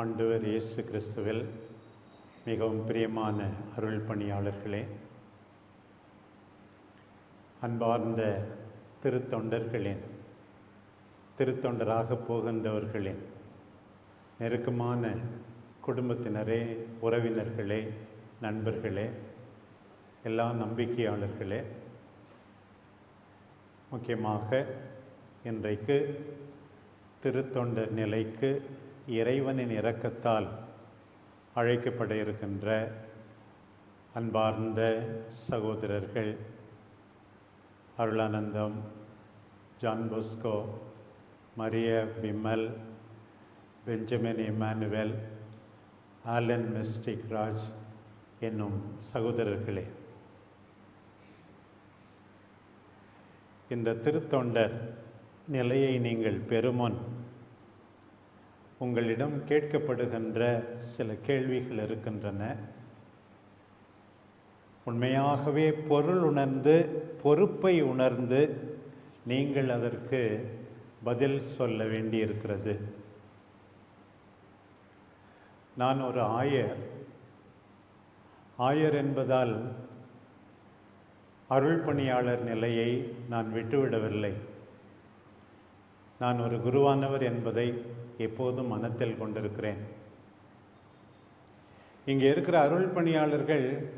ஆண்டவர் இயேசு கிறிஸ்துவில் மிகவும் பிரியமான அருள் பணியாளர்களே அன்பார்ந்த திருத்தொண்டர்களின் திருத்தொண்டராக போகின்றவர்களின் நெருக்கமான குடும்பத்தினரே உறவினர்களே நண்பர்களே எல்லா நம்பிக்கையாளர்களே முக்கியமாக இன்றைக்கு திருத்தொண்டர் நிலைக்கு இறைவனின் இரக்கத்தால் அழைக்கப்பட இருக்கின்ற அன்பார்ந்த சகோதரர்கள் Arulanandam John Bosco Maria Bimal Benjamin Emmanuel Alan Mystic Raj என்னும் சகோதரர்களே. இந்த திருத்தொண்டர் நிலையை நீங்கள் பெறுமுன் உங்களிடம் கேட்கப்படுகின்ற சில கேள்விகள் இருக்கின்றன. உண்மையாகவே பொருள் உணர்ந்து பொறுப்பை உணர்ந்து நீங்கள் அதற்கு பதில் சொல்ல வேண்டியிருக்கிறது. நான் ஒரு ஆயர். ஆயர் என்பதால் அருள் பணியாளர் நிலையை நான் விட்டுவிடவில்லை. நான் ஒரு குருவானவர் என்பதை எப்போதும் மனத்தில் கொண்டிருக்கிறேன். இங்கே இருக்கிற அருள் பணியாளர்கள்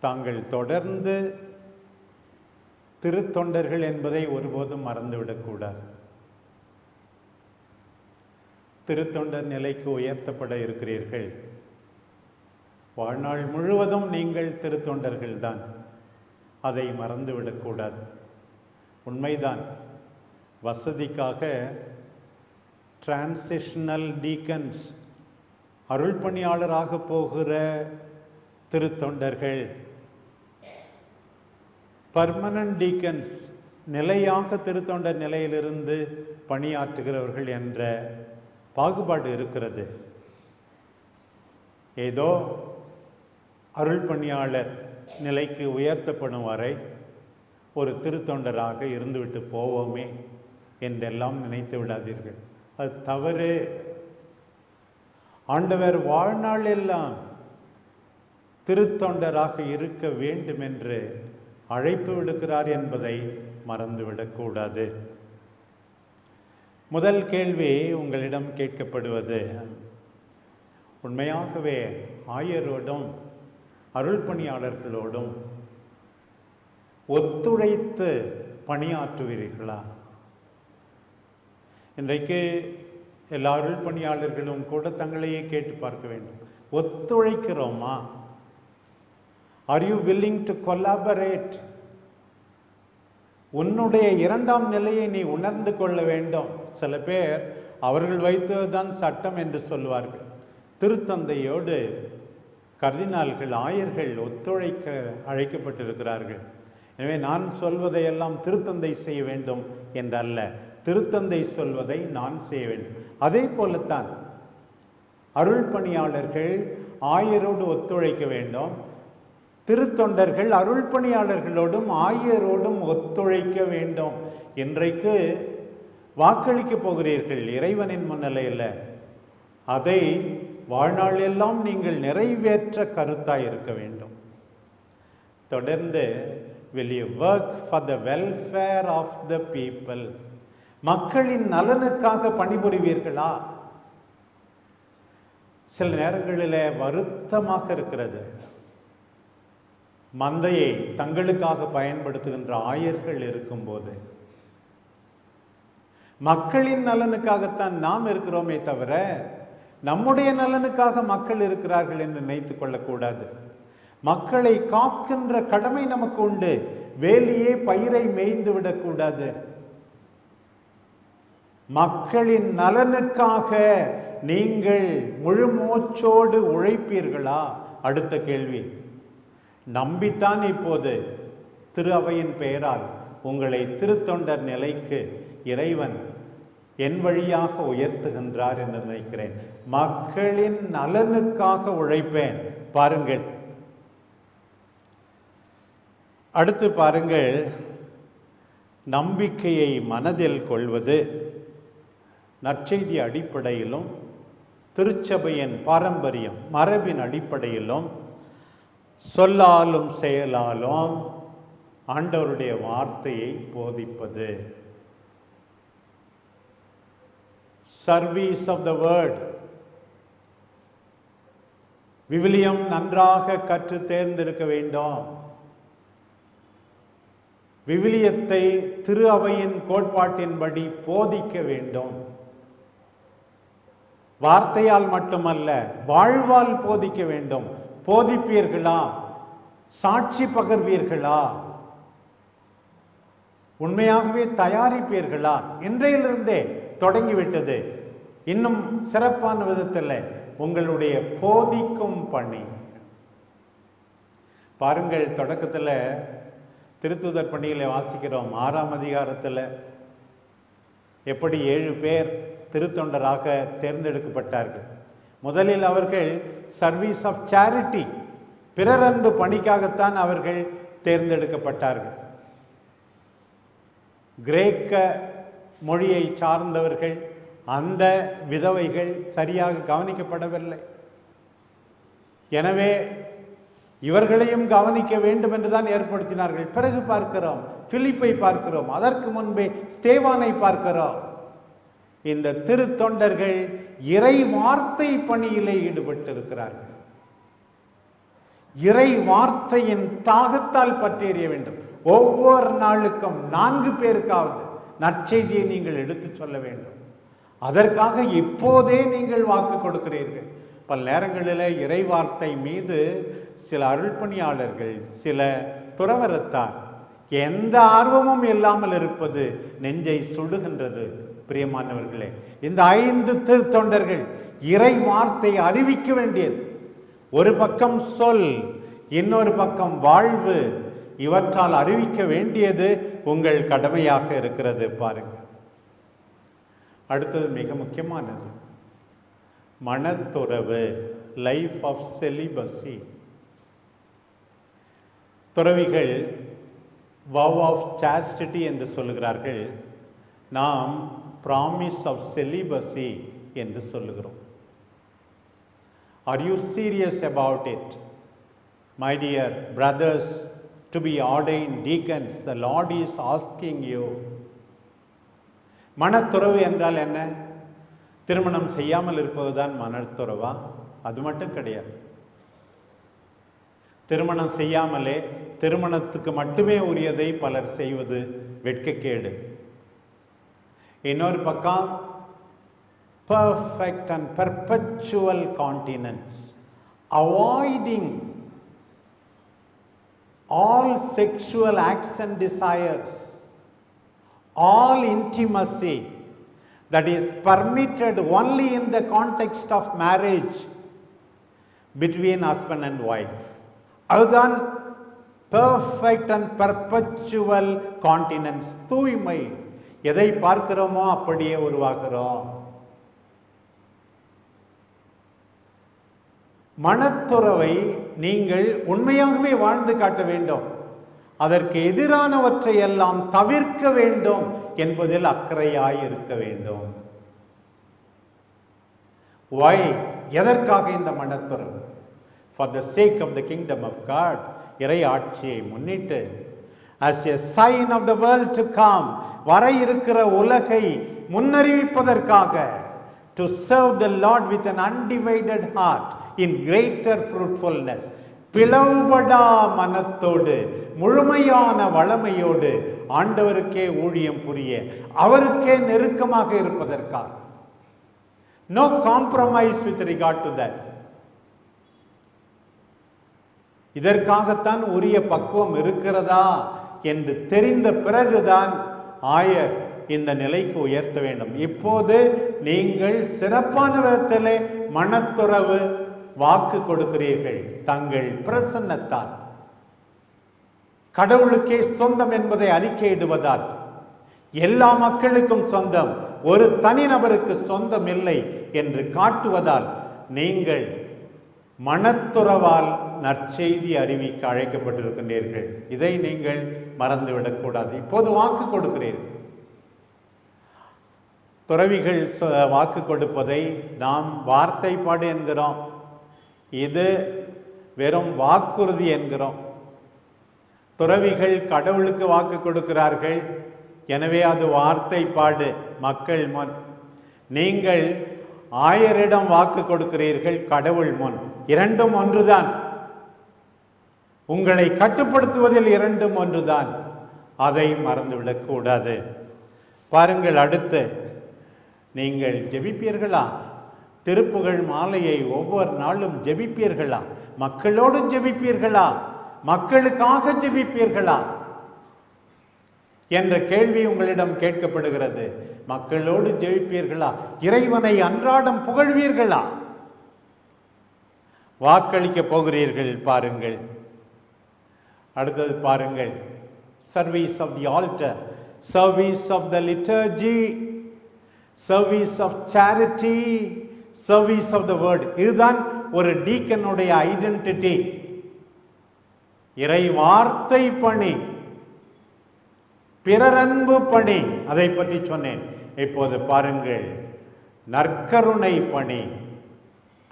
தாங்கள் தொடர்ந்து திருத்தொண்டர்கள் என்பதை ஒருபோதும் மறந்துவிடக்கூடாது. திருத்தொண்டர் நிலைக்கு உயர்த்தப்பட இருக்கிறீர்கள். வாழ்நாள் முழுவதும் நீங்கள் திருத்தொண்டர்கள்தான். அதை மறந்துவிடக்கூடாது. உண்மைதான். வசதிக்காக டிரான்சிஷனல் டீக்கன்ஸ் அருள் பணியாளராக போகிற திருத்தொண்டர்கள். பர்மனன்ட் டீக்கன்ஸ் நிலையாக திருத்தொண்டர் நிலையிலிருந்து பணியாற்றுகிறவர்கள் என்ற பாகுபாடு இருக்கிறது. ஏதோ அருள் பணியாளர் நிலைக்கு உயர்த்தப்படும் வரை ஒரு திருத்தொண்டராக இருந்துவிட்டு போவோமே என்றெல்லாம் நினைத்து விடாதீர்கள். அது தவறு. ஆண்டவர் வாழ்நாள் எல்லாம் திருத்தொண்டராக இருக்க வேண்டும் என்று அழைப்பு விடுக்கிறார் என்பதை மறந்துவிடக்கூடாது. முதல் கேள்வி உங்களிடம் கேட்கப்படுவது உண்மையாகவே ஆயரோடும் அருள் பணியாளர்களோடும் ஒத்துழைத்து பணியாற்றுவீர்களா? இன்றைக்கு எல்லா அருள் பணியாளர்களும் கூட தங்களையே கேட்டு பார்க்க வேண்டும். ஒத்துழைக்கிறோமா? Are you willing to collaborate உன்னுடைய இரண்டாம் நிலையை நீ உணர்ந்து கொள்ள வேண்டும். சில பேர் அவர்கள் வைத்ததுதான் சட்டம் என்று சொல்வார்கள் திருத்தந்தையோடு கர்தினால்கள் ஆயர்கள் ஒத்துழைக்க அழைக்கப்பட்டிருக்கிறார்கள். எனவே நான் சொல்வதையெல்லாம் திருத்தந்தை செய்ய வேண்டும் என்றல்ல. திருத்தந்தை சொல்வதை நான் செய்ய வேண்டும் அதே போலத்தான் அருள் பணியாளர்கள் ஆயரோடு ஒத்துழைக்க வேண்டும். திருத்தொண்டர்கள் அருள் பணியாளர்களோடும் ஆயரோடும் ஒத்துழைக்க வேண்டும். இன்றைக்கு வாக்களிக்க போகிறீர்கள் இறைவனின் முன்னிலையில். அதை வாழ்நாள் எல்லாம் நீங்கள் நிறைவேற்ற கருத்தாக இருக்க வேண்டும். தொடர்ந்து will you work for the welfare of the people மக்களின் நலனுக்காக பணிபுரிவீர்களா? சில நேரங்களில் வருத்தமாக இருக்கிறது. மந்தையை தங்களுக்காக பயன்படுத்துகின்ற ஆயர்கள் இருக்கும்போது. மக்களின் நலனுக்காகத்தான் நாம் இருக்கிறோமே தவிர நம்முடைய நலனுக்காக மக்கள் இருக்கிறார்கள் என்று நினைத்துக் கொள்ளக்கூடாது. மக்களை காக்கின்ற கடமை நமக்கு உண்டு. வேலியே பயிரை மேய்ந்து விடக்கூடாது. மக்களின் நலனுக்காக நீங்கள் முழு மூச்சோடு உழைப்பீர்களா? அடுத்த கேள்வி. நம்பித்தான் இப்போது திரு அவையின் பெயரால் உங்களை திருத்தொண்டர் நிலைக்கு இறைவன் என் வழியாக உயர்த்துகின்றார் என்று நினைக்கிறேன். மக்களின் நலனுக்காக உழைப்பேன். பாருங்கள். அடுத்து பாருங்கள். நம்பிக்கையை மனதில் கொள்வது நற்செய்தி அடிப்படையிலும் திருச்சபையின் பாரம்பரியம் மரபின் அடிப்படையிலும் சொல்லாலும் செயலாலும் ஆண்டவருடைய வார்த்தையை போதிப்பது. சர்வீஸ் ஆஃப் த வேர்ட் விவிலியம் நன்றாக கற்று தேர்ந்தெடுக்க வேண்டும். விவிலியத்தை திரு அவையின் கோட்பாட்டின்படி போதிக்க வேண்டும். வார்த்தையால் மட்டுமல்ல வாழ்வால் போதிக்க வேண்டும். போதிப்பீர்களா? சாட்சி பகர்வீர்களா? உண்மையாகவே தயாரிப்பீர்களா? இன்றையிலிருந்தே தொடங்கிவிட்டது. இன்னும் சிறப்பான விதத்தில் உங்களுடைய போதிக்கும் பணி. பாருங்கள் தொடக்கத்தில் திருத்துதர் பணியில் வாசிக்கிறோம். ஆறாம் அதிகாரத்தில் எப்படி ஏழு பேர் திருத்தொண்டராக தேர்ந்தெடுக்கப்பட்டார்கள். முதலில் அவர்கள் சர்வீஸ் ஆஃப் சேரிட்டி பிறரன்பு பணிக்காகத்தான் அவர்கள் தேர்ந்தெடுக்கப்பட்டார்கள். கிரேக்க மொழியை சார்ந்தவர்கள் அந்த விதவைகள் சரியாக கவனிக்கப்படவில்லை. எனவே இவர்களையும் கவனிக்க வேண்டும் என்றுதான் ஏற்படுத்தினார்கள். பிறகு பார்க்கிறோம் பிலிப்பை பார்க்கிறோம் அதற்கு முன்பே ஸ்தேவானை பார்க்கிறோம். இந்த திருத்தொண்டர்கள் இறை வார்த்தை பணியிலே ஈடுபட்டிருக்கிறார்கள். இறை வார்த்தையின் தாகத்தால் பற்றேறிய வேண்டும். ஒவ்வொரு நாளுக்கும் நான்கு பேருக்காவது நற்செய்தியை நீங்கள் எடுத்துச் சொல்ல வேண்டும். அதற்காக இப்போதே நீங்கள் வாக்கு கொடுக்கிறீர்கள். பல நேரங்களில் இறை வார்த்தை மீது சில அருள்பணியாளர்கள் சில துறவரத்தார் எந்த ஆர்வமும் இல்லாமல் இருப்பது நெஞ்சை சுடுகின்றது. பிரியமானவர்களே இந்த ஐந்து திருத்தொண்டர்கள் இறை வார்த்தை அறிவிக்க வேண்டியது. ஒரு பக்கம் சொல் இன்னொரு பக்கம் வாழ்வு இவற்றால் அறிவிக்க வேண்டியது உங்கள் கடமையாக இருக்கிறது பாருங்கள் அடுத்தது மிக முக்கியமானது. மனத்துறவு லைஃப் ஆஃப் செலிபஸி துறவிகள் வவ் ஆஃப் சாஸ்டிட்டி என்று சொல்லுகிறார்கள். நாம் ப்ராமிஸ் ஆஃப் செலிபஸி என்று சொல்லுகிறோம். Are you serious about it my dear brothers to be ordained deacons the Lord is asking you மனத்துறவு என்றால் என்ன? திருமணம் செய்யாமல் இருப்பதுதான் மனத்துறவா? அது மட்டும் கிடையாது. திருமணம் செய்யாமலே திருமணத்துக்கு மட்டுமே உரியதை பலர் செய்வது வெட்கக்கேடு. இன்னொரு பக்கம் perfect and perpetual continence avoiding all sexual acts and desires, all intimacy that is permitted only in the context of marriage between husband and wife. அதுதான் பெர்ஃபெக்ட் அண்ட் பர்பச்சுவல் கான்டினன்ஸ் தூய்மை எதை பார்க்கிறோமோ அப்படியே உருவாகிறோம். மனத்துறவை நீங்கள் உண்மையாகவே வாழ்ந்து காட்ட வேண்டும். அதற்கு எதிரானவற்றை எல்லாம் தவிர்க்க வேண்டும் என்பதில் அக்கறையாய் இருக்க வேண்டும். வை எதற்காக இந்த மனத்துறவு? For the sake of the kingdom of God இறை ஆட்சியை முன்னிட்டு as a sign of the world to come வர இருக்கிற உலகை முன்னறிவிப்பதற்காக to serve the Lord with an undivided heart in greater fruitfulness பிளவுபடா மனத்தோடு முழுமையான வளமையோடு ஆண்டவருக்கே ஊழியம் புரிய அவருக்கே நெருக்கமாக இருப்பதற்காக. No compromise with regard to that இதற்காகத்தான் உரிய பக்குவம் இருக்கிறதா? என்று தெரிந்த பிறகுதான் ஆயர் இந்த நிலைக்கு உயர்த்த வேண்டும். இப்போது நீங்கள் சிறப்பான விதத்தில் மனத்துறவு வாக்கு கொடுக்கிறீர்கள். தங்கள் பிரசன்னத்தால். கடவுளுக்கே சொந்தம் என்பதை அறிக்கையிடுவதால். எல்லா மக்களுக்கும் சொந்தம். ஒரு தனிநபருக்கு சொந்தம் இல்லை என்று காட்டுவதால் நீங்கள் மனத்துறவால் நற்செய்தி அறிவிக்க அழைக்கப்பட்டிருக்கின்றீர்கள். இதை நீங்கள் மறந்துவிடக்கூடாது இப்போது வாக்கு கொடுக்கிறீர்கள். துறவிகள் வாக்கு கொடுப்பதை நாம் வார்த்தைப்பாடு என்கிறோம். இது வெறும் வாக்குறுதி என்கிறோம். துறவிகள் கடவுளுக்கு வாக்கு கொடுக்கிறார்கள். எனவே அது வார்த்தைப்பாடு மக்கள் முன். நீங்கள் ஆயரிடம் வாக்கு கொடுக்கிறீர்கள் கடவுள் முன். இரண்டும் ஒன்றுதான். உங்களை கட்டுப்படுத்துவதில் இரண்டும் ஒன்றுதான். அதை மறந்துவிடக் கூடாது. பாருங்கள் அடுத்து நீங்கள் ஜெபிப்பீர்களா? திருப்புகழ் மாலையை ஒவ்வொரு நாளும் ஜெபிப்பீர்களா? மக்களோடு ஜெபிப்பீர்களா? மக்களுக்காக ஜெபிப்பீர்களா? என்ற கேள்வி உங்களிடம் கேட்கப்படுகிறது. மக்களோடு ஜெபிப்பீர்களா? இறைவனை அன்றாடம் புகழ்வீர்களா? வாக்களிக்க போகிறீர்கள் பாருங்கள். அடுத்தது பாருங்கள். Service of the altar service of the liturgy service of charity service of the word இதுதான் ஒரு டீக்கனுடைய ஐடென்டிட்டி இறை வார்த்தை பணி. பிறரன்பு பணி. அதை பற்றி சொன்னேன். இப்போது பாருங்கள். நற்கருணை பணி.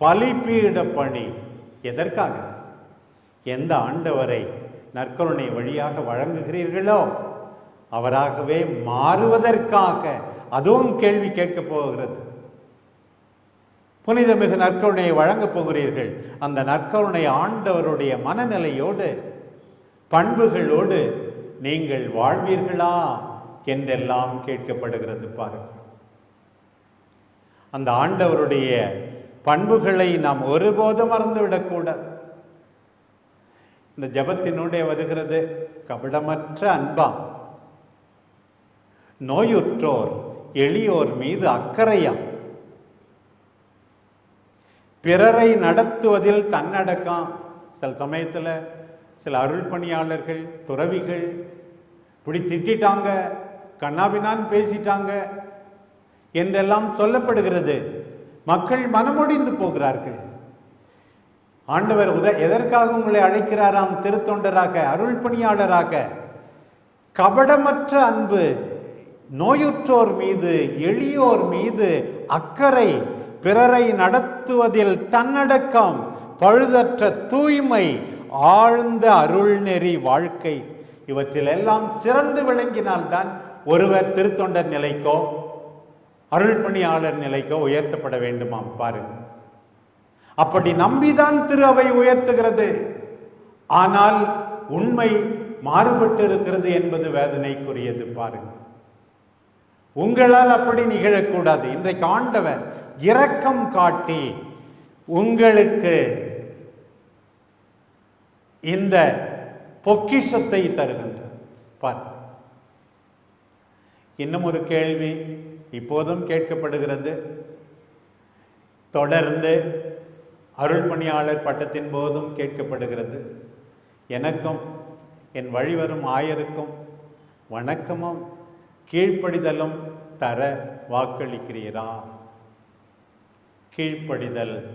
பலிப்பீட பணி எதற்காக? எந்த ஆண்டவரை நற்கருணை வழியாக வழங்குகிறீர்களோ அவராகவே மாறுவதற்காக அதுவும் கேள்வி கேட்கப் போகிறது. புனிதமிகு நற்கருணையை வழங்கப் போகிறீர்கள். அந்த நற்கருணை ஆண்டவருடைய மனநிலையோடு பண்புகளோடு நீங்கள் வாழ்வீர்களா என்றெல்லாம் கேட்கப்படுகிறது பாருங்கள். அந்த ஆண்டவருடைய பண்புகளை நாம் ஒருபோதும் மறந்துவிடக்கூடாது. இந்த ஜபத்தினுடைய வருகிறது கபடமற்ற அன்பாம். நோயுற்றோர் எளியோர் மீது அக்கறையாம். பிறரை நடத்துவதில் தன்னடக்கம். சில சமயத்தில் சில அருள் பணியாளர்கள் துறவிகள் இப்படி திட்டிட்டாங்க கண்ணாபினான் பேசிட்டாங்க என்றெல்லாம் சொல்லப்படுகிறது. மக்கள் மனமொடிந்து போகிறார்கள். ஆண்டவர் உத எதற்காக உங்களை அழைக்கிறாராம்? திருத்தொண்டராக அருள் பணியாளராக கபடமற்ற அன்பு நோயுற்றோர் மீது எளியோர் மீது அக்கறை பிறரை நடத்துவதில் தன்னடக்கம் பழுதற்ற தூய்மை ஆழ்ந்த அருள்நெறி வாழ்க்கை. இவற்றிலெல்லாம் சிறந்து விளங்கினால்தான் ஒருவர் திருத்தொண்டர் நிலைக்கோ அருள் பணியாளர் நிலைக்கோ உயர்த்தப்பட வேண்டுமாம் பாருங்கள் அப்படி நம்பிதான் திரு அவை உயர்த்துகிறது. ஆனால் உண்மை மாறுபட்டு இருக்கிறது என்பது வேதனைக்குரியது பாருங்கள் உங்களால் அப்படி நிகழக்கூடாது. இன்றைக்கு ஆண்டவர் இரக்கம் காட்டி உங்களுக்கு இந்த பொக்கிஷத்தை தருகின்றார். பார் இன்னும் ஒரு கேள்வி? இப்போதும் கேட்கப்படுகிறது. தொடர்ந்து அருள் பணியாளர் பட்டத்தின் போதும் கேட்கப்படுகிறது. எனக்கும் என் வழிவரும் ஆயருக்கும் வணக்கமும் கீழ்ப்படிதலும் தர வாக்களிக்கிறீரா? கீழ்ப்படிதல்.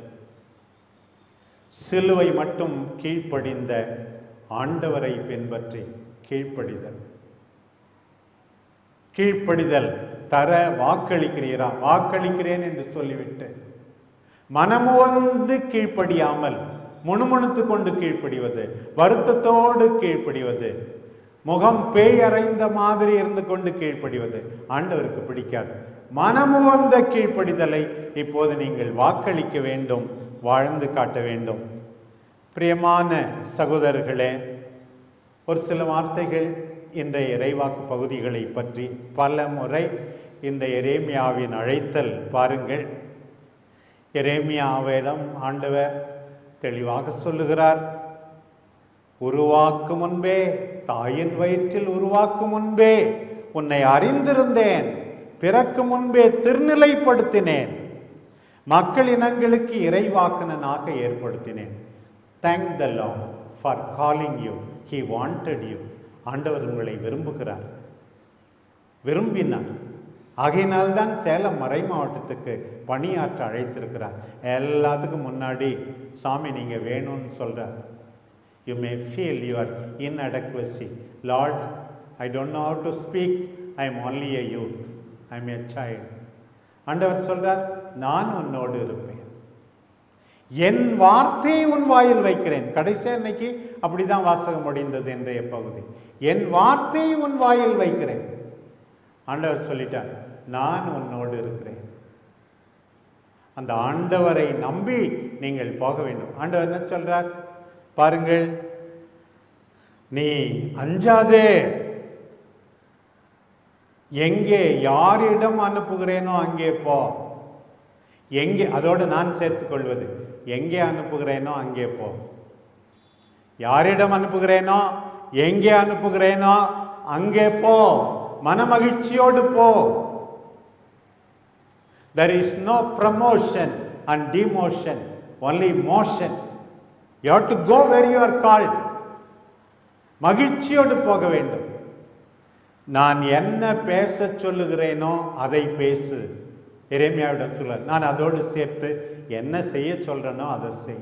சிலுவை மட்டும் கீழ்ப்படிந்த ஆண்டவரை பின்பற்றி கீழ்ப்படிதல். கீழ்ப்படிதல். தர வாக்களிக்கிறீரா? வாக்களிக்கிறேன் என்று சொல்லிவிட்டு மனமுவந்து கீழ்ப்படியாமல் முணுமுணுத்து கொண்டு கீழ்ப்படிவது வருத்தத்தோடு கீழ்ப்படிவது முகம் பேய் அறைந்த மாதிரி இருந்து கொண்டு கீழ்ப்படிவது ஆண்டவருக்கு பிடிக்காது. மனமுவந்த கீழ்ப்படிதலை இப்போது நீங்கள் வாக்களிக்க வேண்டும் வாழ்ந்து காட்ட வேண்டும். பிரியமான சகோதரர்களே ஒரு சில வார்த்தைகள் இன்றைய இறைவாக்கு பகுதிகளை பற்றி பல முறை இந்த எரேமியாவின் அழைத்தல் பாருங்கள். எரேமியாவிடம் ஆண்டவர் தெளிவாக சொல்லுகிறார். உருவாக்கும் முன்பே தாயின் வயிற்றில் உருவாக்கும் முன்பே உன்னை அறிந்திருந்தேன். பிறக்கு முன்பே திருநிலைப்படுத்தினேன். மக்கள் இனங்களுக்கு இறைவாக்கணனாக ஏற்படுத்தினேன். Thank the Lord for calling you he wanted you ஆண்டவர் உங்களை விரும்புகிறார். விரும்பினார். ஆகையினால்தான் சேலம் மறை மாவட்டத்துக்கு பணியாற்ற அழைத்திருக்கிறார். எல்லாத்துக்கும் முன்னாடி சாமி நீங்கள் வேணும்னு சொல்கிறார் you may feel your inadequacy. Lord I don't know how to speak I am only a youth I am a child. ஆண்டவர் சொல்கிறார் நான் உன்னோடு இருப்பேன். என் வார்த்தையை உன் வாயில் வைக்கிறேன். கடைசியா இன்னைக்கு அப்படிதான் வாசகம் முடிந்தது இன்றைய பகுதி. என் வார்த்தையை உன் வாயில் வைக்கிறேன். ஆண்டவர் சொல்லிட்டார் நான் உன்னோடு இருக்கிறேன். அந்த ஆண்டவரை நம்பி நீங்கள் போக வேண்டும். ஆண்டவர் என்ன சொல்றார்? பாருங்கள் நீ அஞ்சாதே. எங்கே யாரிடம் அனுப்புகிறேனோ அங்கே போ. எங்கே அதோடு நான் சேர்த்துக்கொள்வது. எங்கே அனுப்புகிறேனோ அங்கே போ. யாரிடம் அனுப்புகிறேனோ எங்கே அனுப்புகிறேனோ அங்கே போ. மனமகிழ்ச்சியோடு போ. There is no promotion and demotion only motion. You have to go where you are called. மகிழ்ச்சியோடு போக வேண்டும். நான் என்ன பேச சொல்லுகிறேனோ அதை பேசு. இறைமையாவிடம் சொல்ல நான் அதோடு சேர்த்து என்ன செய்ய சொல்றேனோ அதை செய்.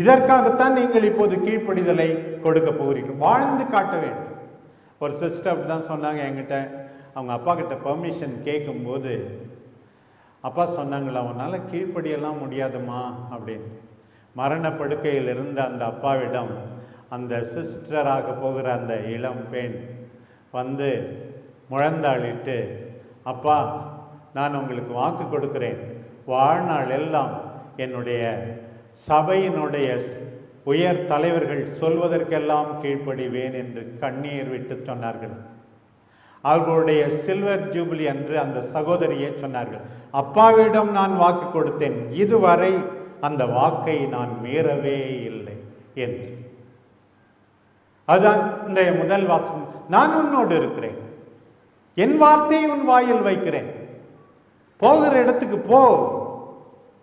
இதற்காகத்தான் நீங்கள் இப்போது கீழ்ப்படிதலை கொடுக்க போகிறீர்கள். வாழ்ந்து காட்ட வேண்டும். ஒரு சிஸ்டர் அப்படி தான் சொன்னாங்க என்கிட்ட அவங்க அப்பா கிட்ட பெர்மிஷன் கேட்கும்போது அப்பா சொன்னாங்களா உன்னால் கீழ்ப்படியெல்லாம் முடியாதுமா அப்படின்னு. மரண படுக்கையில் இருந்த அந்த அப்பாவிடம் அந்த சிஸ்டராக போகிற அந்த இளம் பெண் வந்து முழந்தாளிட்டு அப்பா நான் உங்களுக்கு வாக்கு கொடுக்கிறேன். வாழ்நாள் எல்லாம் என்னுடைய சபையினுடைய உயர் தலைவர்கள் சொல்வதற்கெல்லாம் கீழ்ப்படிவேன் என்று கண்ணீர் விட்டு சொன்னார்கள். அவர்களுடைய சில்வர் ஜூபிலி அன்று அந்த சகோதரியை சொன்னார்கள். அப்பாவிடம் நான் வாக்கு கொடுத்தேன். இதுவரை அந்த வாக்கை நான் மீறவே இல்லை என்று. அதுதான் இன்றைய முதல் வாசகம். நான் உன்னோடு இருக்கிறேன். என் வார்த்தையை உன் வாயில் வைக்கிறேன். போகிற இடத்துக்கு போ.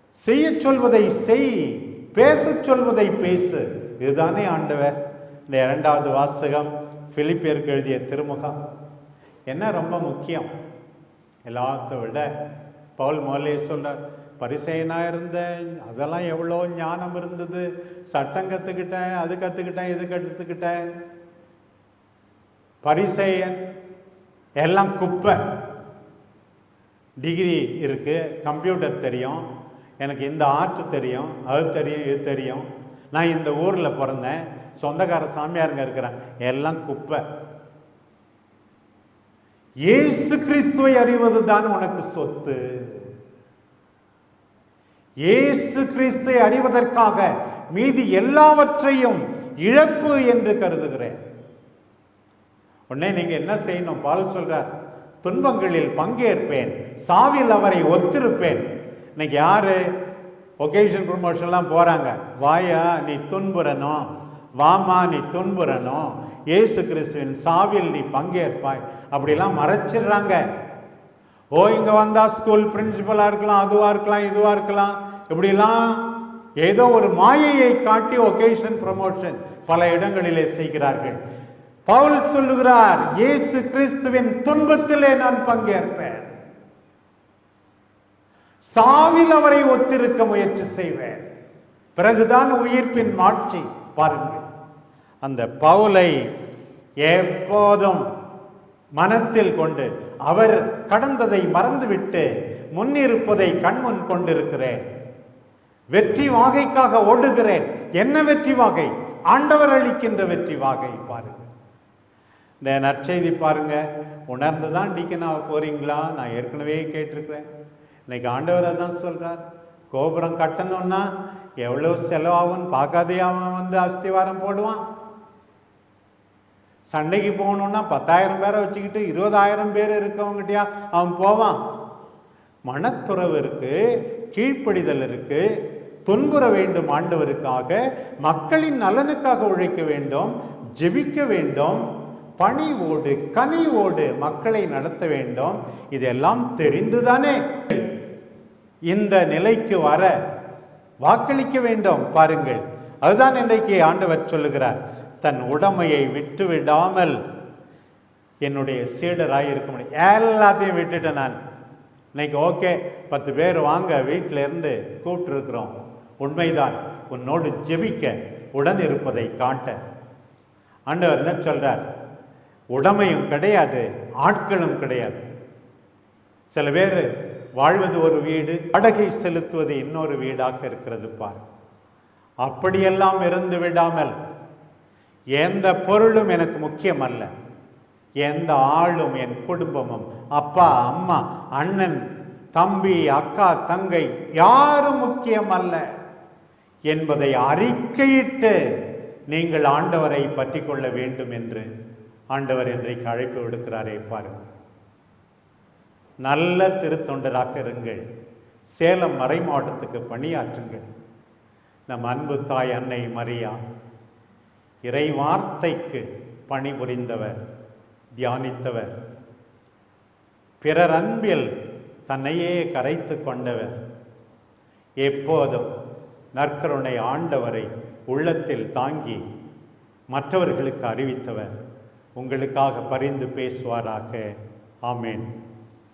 செய்ய சொல்வதை செய். பேச சொல்வதை பேசு. இதுதானே ஆண்டவர். இந்த இரண்டாவது வாசகம். பிலிப்பியருக்கு எழுதிய திருமுகம். என்ன ரொம்ப முக்கியம்? எல்லாத்த விட பவுல் மோலே சொல்கிறார் பரிசையனாக இருந்தேன் அதெல்லாம் எவ்வளோ ஞானம் இருந்தது சட்டம் கற்றுக்கிட்டேன் அது கற்றுக்கிட்டேன் இது கற்றுக்கிட்டேன் பரிசெயன் எல்லாம் குப்பை. டிகிரி இருக்குது கம்ப்யூட்டர் தெரியும் எனக்கு இந்த ஆர்ட் தெரியும் அது தெரியும் இது தெரியும். நான் இந்த ஊரில் பிறந்தேன் சொந்தக்கார சாமியாருங்க இருக்கிறேன் எல்லாம் குப்பை. இயேசு கிறிஸ்துவை அறிவது தான் உனக்கு சொத்து. இயேசு கிறிஸ்துவை அறிவதற்காக மீதி எல்லாவற்றையும் இழப்பு என்று கருதுகிறேன். உடனே நீங்க என்ன செய்யணும்? பால் சொல்றார் துன்பங்களில் பங்கேற்பேன் சாவில் அவரை ஒத்திருப்பேன். இன்னைக்கு யாரு? ஒகேஷன் ப்ரொமோஷன்லாம் போறாங்க. வாயா நீ துன்புறணும் வாமா நீ துன்புறணும் இயேசு கிறிஸ்துவின் சாவில் நீ பங்கேற்பாய். அப்படிலாம் மறைச்சிடுறாங்க. ஓ இங்கே வந்தால் ஸ்கூல் பிரின்சிபலாக இருக்கலாம் அதுவாக இருக்கலாம் இதுவாக இருக்கலாம். இப்படிலாம் ஏதோ ஒரு மாயையை காட்டி ஒகேஷன் ப்ரமோஷன் பல இடங்களிலே செய்கிறார்கள். பவுல் சொல்லுகிறார் இயேசு கிறிஸ்துவின் துன்பத்திலே நான் பங்கேற்பேன். சாவில் அவரை ஒத்திருக்க முயற்சி செய்வேன். பிறகுதான் உயிர்ப்பின் மாட்சி பாருங்கள். அந்த பவுலை எப்போதும் மனத்தில் கொண்டு அவர் கடந்ததை மறந்துவிட்டு முன்னிருப்பதை கண்முன் கொண்டிருக்கிறேன். வெற்றி வாகைக்காக ஓடுகிறேன். என்ன வெற்றி வாகை? ஆண்டவர் அளிக்கின்ற வெற்றி வாகை பாருங்க. இந்த நற்செய்தி பாருங்க. உணர்ந்து தான் டீக்கனாக போறீங்களா? நான் ஏற்கனவே கேட்டிருக்கிறேன். இன்னைக்கு ஆண்டவர் அதான் சொல்றார். கோபுரம் கட்டணும்னா எவ்வளோ செலவாகும்னு பார்க்காதே அவன் வந்து அஸ்திவாரம் போடுவான். சண்டைக்கு போகணும்னா பத்தாயிரம் பேரை வச்சுக்கிட்டு இருபதாயிரம் பேர் இருக்கவங்ககிட்டயா அவன் போவான். மனத்துறவு இருக்கு கீழ்ப்படிதல் இருக்கு துன்புற வேண்டும் ஆண்டவருக்காக மக்களின் நலனுக்காக உழைக்க வேண்டும் ஜெபிக்க வேண்டும் பணி ஓடு கனி ஓடு மக்களை நடத்த வேண்டும். இதெல்லாம் தெரிந்துதானே? இந்த நிலைக்கு வர வாக்களிக்க வேண்டும். பாருங்கள் அதுதான் இன்றைக்கு ஆண்டவர் சொல்லுகிறார். தன் உடமையை விட்டு விடாமல் என்னுடைய சீடராக இருக்க முடியும். எல்லாத்தையும் விட்டுட்டேன் நான். இன்னைக்கு ஓகே பத்து பேர் வாங்க வீட்டில இருந்து கூப்பிட்டுருக்குறோம். உண்மைதான் உன்னோடு ஜெபிக்க உடன் இருப்பதை காட்ட. ஆண்டவர் என்ன சொல்கிறார் உடமையும் கிடையாது ஆட்களும் கிடையாது. சில பேர் வாழ்வது ஒரு வீடு அடகை செலுத்துவது இன்னொரு வீடாக இருக்கிறது பார். அப்படியெல்லாம் இருந்து விடாமல் எந்த பொருளும் எனக்கு முக்கியம் அல்ல எந்த ஆளும் என் குடும்பமும் அப்பா அம்மா அண்ணன் தம்பி அக்கா தங்கை யாரும் முக்கியம் அல்ல என்பதை அறிக்கையிட்டு நீங்கள் ஆண்டவரை பற்றி கொள்ள வேண்டும் என்று ஆண்டவர் இன்றைக்கு அழைப்பு விடுக்கிறாரே பாருங்கள் நல்ல திருத்தொண்டராக இருங்கள். சேலம் மறை மாவட்டத்துக்கு பணியாற்றுங்கள். நம் அன்பு தாய் அன்னை மரியா இறைவார்த்தைக்கு பணிபுரிந்தவர் தியானித்தவர். பிறர் அன்பில் தன்னையே கரைத்து கொண்டவர். எப்போதும் நற்கருணை ஆண்டவரை உள்ளத்தில் தாங்கி மற்றவர்களுக்கு அறிவித்தவர். உங்களுக்காக பரிந்து பேசுவாராக. ஆமேன்.